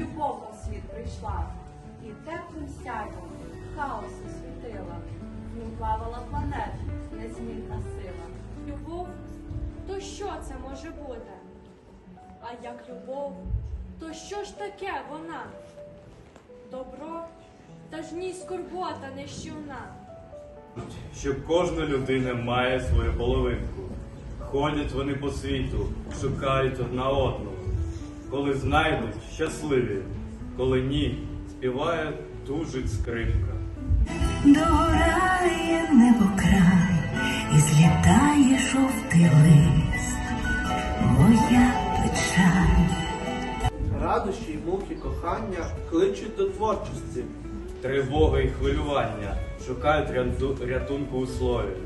любов на світ прийшла, і теплим сяйвом хаосу світила, в плавала планета, незмінна сила. Любов? То що це може бути? А як любов, то що ж таке вона? Добро, та ж ні скорбота нещівна. що кожна людина має свою половинку. Ходять вони по світу, шукають одна одну. Коли знайдуть, щасливі, коли ні, співає тужить скрипка. Догорає небокрай і злітає жовтий лист. Моя печаль. Радощі й муки кохання кличуть до творчості. Тривоги й хвилювання шукають ряту- рятунку у слові.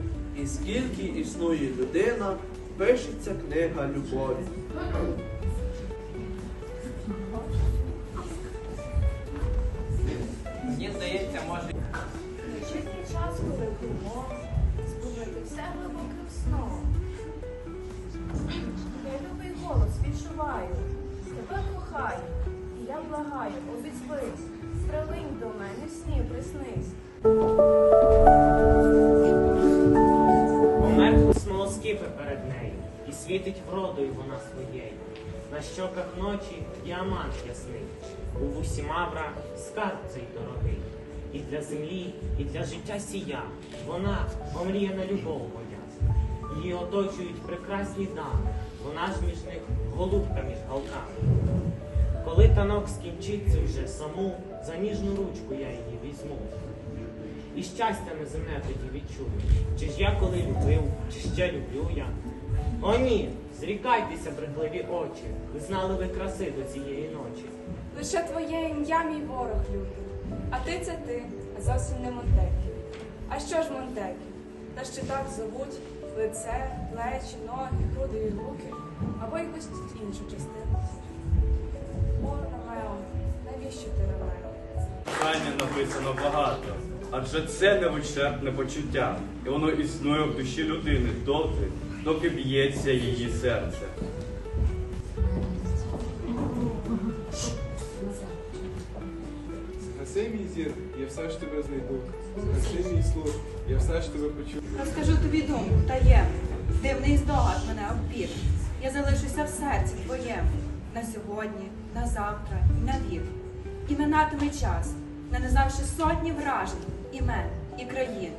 І скільки існує людина, пишеться книга любові. Все глибоким сном. Я любий голос відчуваю, тебе кохаю, і я благаю, обізвись, прилинь до мене, сні приснись. Померкли смолоскипи перед нею, і світить вродою вона своєю. На щоках ночі діамант ясний, у вусі мавра скарб цей дорогий. І для землі, і для життя сія вона омріяна любов моя. Її оточують прекрасні дами, вона ж між них голубка між галками. Коли танок скінчиться вже саму, за ніжну ручку я її візьму. І щастя неземне тоді відчую. Чи ж я коли любив, чи ще люблю я. О ні, зрікайтеся, брехливі очі. Ви знали ви краси до цієї ночі. Лише твоє ім'я, мій ворог любить. А ти це ти, а зовсім не Монтекі. А що ж Монтекі? Та ще так зовуть лице, плечі, ноги, груди і руки, або якусь іншу частину. О, Ромео, навіщо ти Ромео? Кохання написано багато, адже це невичерпне почуття, і воно існує в душі людини доти, доки б'ється її серце. Згаси мій зір, я все ж тебе знайду. Згаси мій слух, я все ж тебе почую. Розкажу тобі думку таємну, дивний здогад мене обпір. Я залишуся в серці твоєму на сьогодні, на завтра на вік. І минатиме час, нанизавши сотні вражень, імен і країн.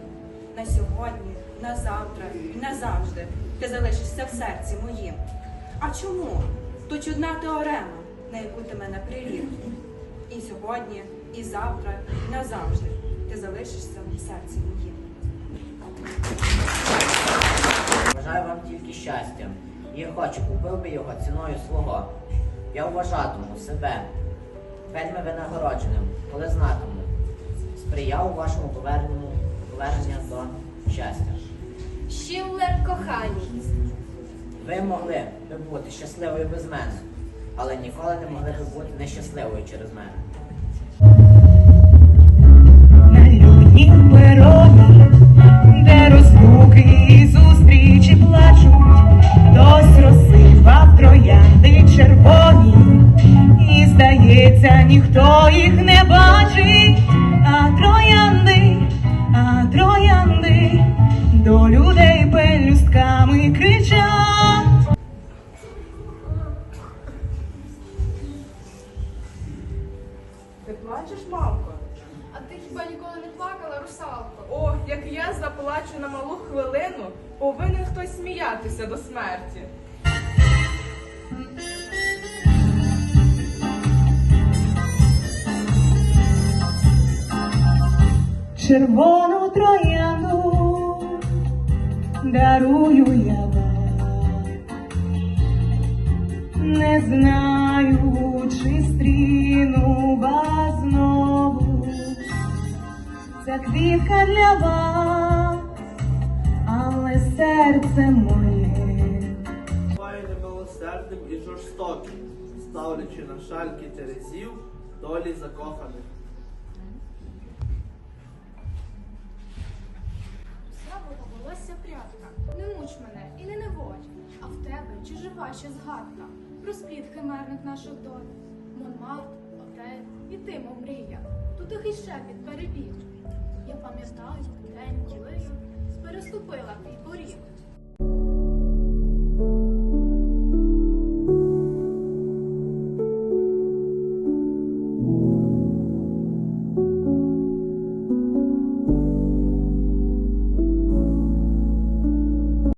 На сьогодні, на завтра і назавжди ти залишишся в серці моїм. А чому? То чудна теорема, на яку ти мене прирік. Сьогодні, і завтра, і назавжди ти залишишся в серці моїм. Бажаю вам тільки щастя. І хочу, купив би його ціною свого. Я вважатиму себе вельми винагородженим, коли знатиму. Сприяв вашому поверненню, повернення до щастя. Шіллер коханій. Ви могли би бути щасливою без мене, але ніколи не могли би бути нещасливою через мене. Ніхто їх не бачить, а троянди, а троянди до людей пелюстками кричать. Ти плачеш, мамко? А ти хіба ніколи не плакала, русалко? О, як я заплачу на малу хвилину, повинен хтось сміятися до смерті. Червону троянду дарую я вам, не знаю, чи стріну вас знову. Ця квітка для вас, але серце моє. Немилосердним і жорстоким, ставлячи на шальки терезів долі закоханих. порядка. Не муч мене і не неволь, а в тебе чи жива ще згадка. Про Розплід химерних наших доль. Монмарт, отель, і ти, мов мрія. Тут їх іще під перебіг. Я пам'ятаю, день ділею, переступила твій поріг.